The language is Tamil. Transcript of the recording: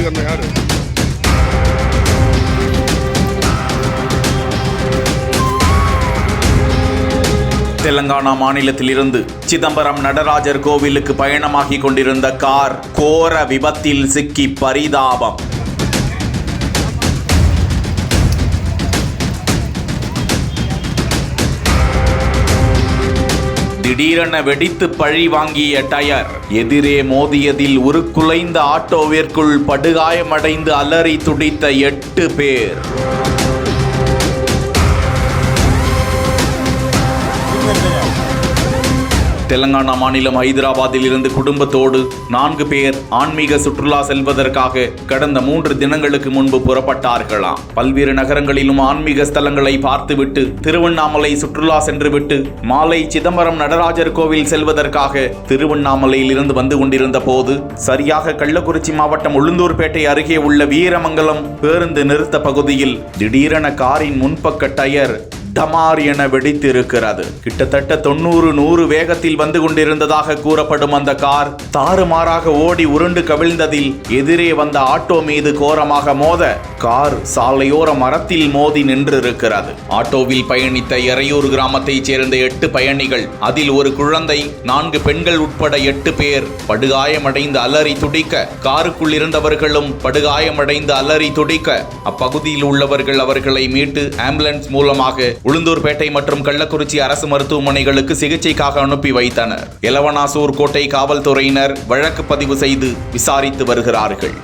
ரஜினிகாந்த் யார் தெலங்கானா மாநிலத்திலிருந்து சிதம்பரம் நடராஜர் கோவிலுக்கு பயணமாகி கொண்டிருந்த கார் கோர விபத்தில் சிக்கி பரிதாபம். திடீரென வெடித்து பழி வாங்கிய டயர். எதிரே மோதியதில் உருக்குலைந்த ஆட்டோவிற்குள் படுகாயமடைந்து அலறி துடித்த எட்டு பேர். தெலங்கானா மாநிலம் ஹைதராபாத்தில் இருந்து குடும்பத்தோடு நான்கு பேர் ஆன்மீக சுற்றுலா செல்வதற்காக கடந்த மூன்று தினங்களுக்கு முன்பு புறப்பட்டார்களாம். பல்வேறு நகரங்களிலும் ஆன்மீக ஸ்தலங்களை பார்த்துவிட்டு திருவண்ணாமலை சுற்றுலா சென்றுவிட்டு மாலை சிதம்பரம் நடராஜர் கோவில் செல்வதற்காக திருவண்ணாமலையில் இருந்து வந்து கொண்டிருந்த போது சரியாக கள்ளக்குறிச்சி மாவட்டம் உளுந்தூர்பேட்டை அருகே உள்ள வீரமங்கலம் பேருந்து நிறுத்த பகுதியில் திடீரென காரின் முன்பக்க டயர் டமார் என வெடித்திருக்கிறது. கிட்டத்தட்ட தொண்ணூறு நூறு வேகத்தில் வந்து கொண்டிருந்ததாக கூறப்படும் அந்த கார் தாறுமாறாக ஓடி உருண்டு கவிழ்ந்ததில் எதிரே வந்த ஆட்டோ மீது கோரமாக மோத கார் சாலையோர மரத்தில் மோதி நின்றிருக்கிறது. ஆட்டோவில் பயணித்த எறையூர் கிராமத்தைச் சேர்ந்த எட்டு பயணிகள் அதில் ஒரு குழந்தை நான்கு பெண்கள் உட்பட எட்டு பேர் படுகாயமடைந்து அலறி துடிக்க காருக்குள் இருந்தவர்களும் படுகாயமடைந்து அலறி துடிக்க அப்பகுதியில் உள்ளவர்கள் அவர்களை மீட்டு ஆம்புலன்ஸ் மூலமாக உளுந்தூர்பேட்டை மற்றும் கள்ளக்குறிச்சி அரசு மருத்துவமனைகளுக்கு சிகிச்சைக்காக அனுப்பி வைத்தனர். எலவனாசூர் கோட்டை காவல்துறையினர் வழக்கு பதிவு செய்து விசாரித்து வருகிறார்கள்.